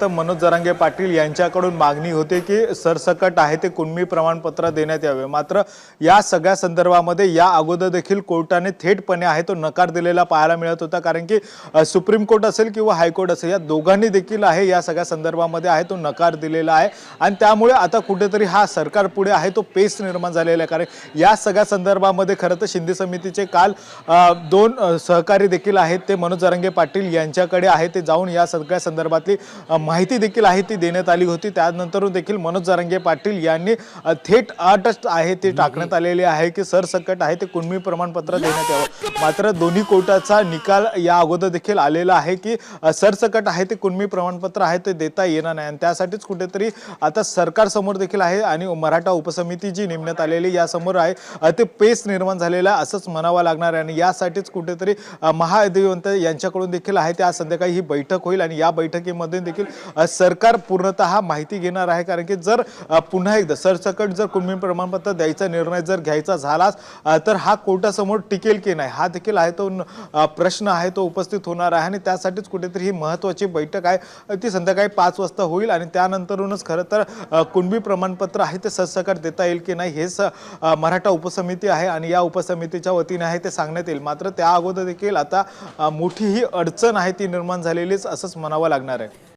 तर मनोज जरांगे पाटील यांच्याकडून मागणी होते की सरसकट आहे ते कुणबी प्रमाणपत्र देण्यात यावे. मात्र या सगळ्या संदर्भामध्ये या अगोदर देखील कोर्टाने थेटपणे आहे तो नकार दिलेला पाहायला मिळत होता. कारण की सुप्रीम कोर्ट असेल किंवा हायकोर्ट असेल या दोघांनी देखील आहे या सगळ्या संदर्भामध्ये आहे तो नकार दिलेला आहे. आणि त्यामुळे आता कुठेतरी हा सरकार पुढे आहे तो पेस निर्माण झालेला आहे. कारण या सगळ्या संदर्भामध्ये खरं तर शिंदे समितीचे काल दोन सहकारी देखील आहेत. ते मनोज जरांगे पाटील यांच्याकडे आहे ते जाऊन या सगळ्या संदर्भातली माहिती देखील आहे ती देण्यात आली होती. त्यानंतर देखील मनोज जरंगे पाटील यांनी थेट अटस्ट आहे ते टाकण्यात आलेले आहे की सरसकट आहे ते कुणबी प्रमाणपत्र देण्यात यावं. मात्र दोन्ही कोर्टाचा निकाल या अगोदर देखील आलेला आहे की सरसकट आहे ते कुणबी प्रमाणपत्र आहे ते देता येणार नाही. आणि त्यासाठीच कुठेतरी आता सरकारसमोर देखील आहे आणि मराठा उपसमिती जी नेमण्यात आलेली यासमोर आहे ते पेस निर्माण झालेला आहे असंच म्हणावं लागणार आहे. आणि यासाठीच कुठेतरी महादेवंत यांच्याकडून देखील आहे त्या संध्याकाळी ही बैठक होईल. आणि या बैठकीमध्ये देखील सरकार पूर्णतः माहिती घेणार आहे कारण की जर पुन्हा एकदा सरसकट जर कुणबी प्रमाणपत्र द्यायचा निर्णय जर घ्यायचा झालाच तर हा कोर्टासमोर टिकेल की नाही? हा देखील आहे तो प्रश्न आहे तो उपस्थित होणार आहे आणि त्यासाठीच कुठेतरी ही महत्त्वाची बैठक आहे. ती संध्याकाळी पाच वाजता होईल आणि त्यानंतरूनच खरं तर अ, कुणबी प्रमाणपत्र आहे ते सरसकट देता येईल की नाही हेच मराठा उपसमिती आहे आणि या उपसमितीच्या वतीने आहे ते सांगण्यात येईल. मात्र त्या अगोदर देखील आता मोठी ही अडचण आहे ती निर्माण झालेलीच असंच म्हणावं लागणार आहे.